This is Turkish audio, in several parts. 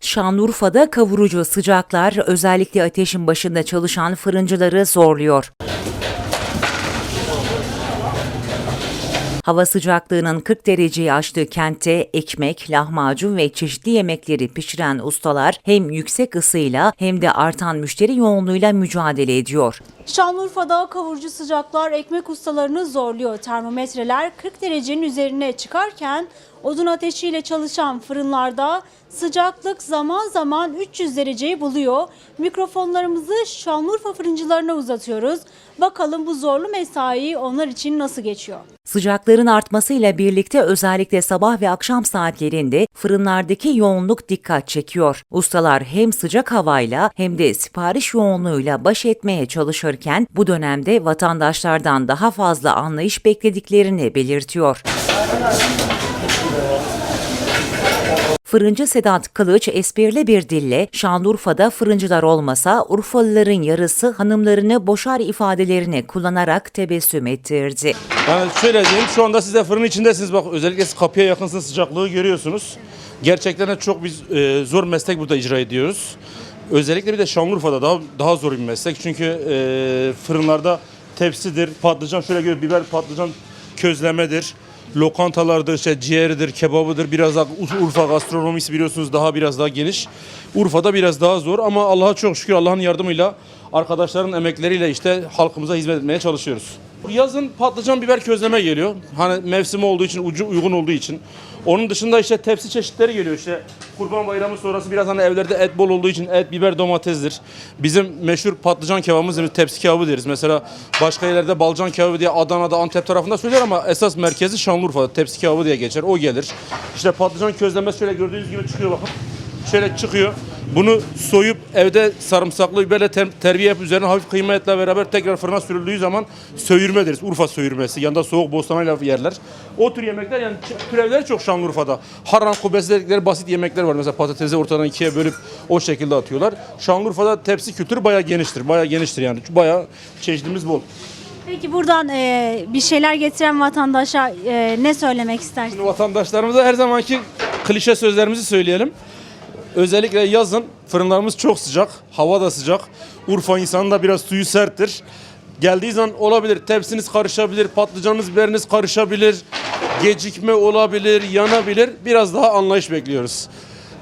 Şanlıurfa'da kavurucu sıcaklar özellikle ateşin başında çalışan fırıncıları zorluyor. Hava sıcaklığının 40 dereceyi aştığı kentte ekmek, lahmacun ve çeşitli yemekleri pişiren ustalar hem yüksek ısıyla hem de artan müşteri yoğunluğuyla mücadele ediyor. Şanlıurfa'da kavurucu sıcaklar ekmek ustalarını zorluyor. Termometreler 40 derecenin üzerine çıkarken odun ateşiyle çalışan fırınlarda sıcaklık zaman zaman 300 dereceyi buluyor. Mikrofonlarımızı Şanlıurfa fırıncılarına uzatıyoruz. Bakalım bu zorlu mesai onlar için nasıl geçiyor? Sıcakların artmasıyla birlikte özellikle sabah ve akşam saatlerinde fırınlardaki yoğunluk dikkat çekiyor. Ustalar hem sıcak havayla hem de sipariş yoğunluğuyla baş etmeye çalışırken bu dönemde vatandaşlardan daha fazla anlayış beklediklerini belirtiyor. Fırıncı Sedat Kılıç esprili bir dille Şanlıurfa'da fırıncılar olmasa Urfalıların yarısı hanımlarını boşar ifadelerini kullanarak tebessüm ettirdi. Yani şöyle diyeyim şu anda siz de fırının içindesiniz bak özellikle kapıya yakınsınız sıcaklığı görüyorsunuz. Gerçekten çok biz e, zor meslek burada icra ediyoruz. Özellikle bir de Şanlıurfa'da daha daha zor bir meslek çünkü e, fırınlarda tepsidir, patlıcan şöyle gör biber patlıcan közlemedir. Lokantalardır, işte ciğeridir, kebabıdır. Biraz daha Ur- Urfa gastronomisi biliyorsunuz daha biraz daha geniş. Urfa'da biraz daha zor ama Allah'a çok şükür Allah'ın yardımıyla arkadaşların emekleriyle işte halkımıza hizmet etmeye çalışıyoruz. Yazın patlıcan biber közleme geliyor. Hani mevsimi olduğu için, ucu uygun olduğu için. Onun dışında işte tepsi çeşitleri geliyor işte. Kurban bayramı sonrası biraz hani evlerde et bol olduğu için et, biber, domatesdir. Bizim meşhur patlıcan kebabımız deriz, tepsi kebabı deriz. Mesela başka yerlerde balcan kebabı diye Adana'da, Antep tarafında söyler ama esas merkezi Şanlıurfa'da tepsi kebabı diye geçer. O gelir. İşte patlıcan közlemesi şöyle gördüğünüz gibi çıkıyor bakın. Şöyle çıkıyor. Bunu soyup evde sarımsaklı biberle ter- terbiye yapıp üzerine hafif kıyma etle beraber tekrar fırına sürüldüğü zaman söğürme deriz. Urfa söğürmesi. Yanında soğuk bostanayla yerler. O tür yemekler yani türevleri çok Şanlıurfa'da. Harran kubesi dedikleri basit yemekler var. Mesela patatesi ortadan ikiye bölüp o şekilde atıyorlar. Şanlıurfa'da tepsi kültürü bayağı geniştir. Bayağı geniştir yani. Bayağı çeşidimiz bol. Peki buradan e, bir şeyler getiren vatandaşa e, ne söylemek istersin? Şimdi vatandaşlarımıza her zamanki klişe sözlerimizi söyleyelim. Özellikle yazın fırınlarımız çok sıcak, hava da sıcak. Urfa insanın da biraz suyu serttir. Geldiği zaman olabilir, tepsiniz karışabilir, patlıcanınız, biberiniz karışabilir, gecikme olabilir, yanabilir. Biraz daha anlayış bekliyoruz.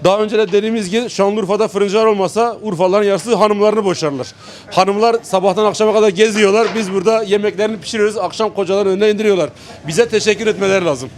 Daha önce de dediğimiz gibi Şanlıurfa'da fırıncılar olmasa Urfalıların yarısı hanımlarını boşarlar. Hanımlar sabahtan akşama kadar geziyorlar. Biz burada yemeklerini pişiriyoruz. Akşam kocaların önüne indiriyorlar. Bize teşekkür etmeleri lazım.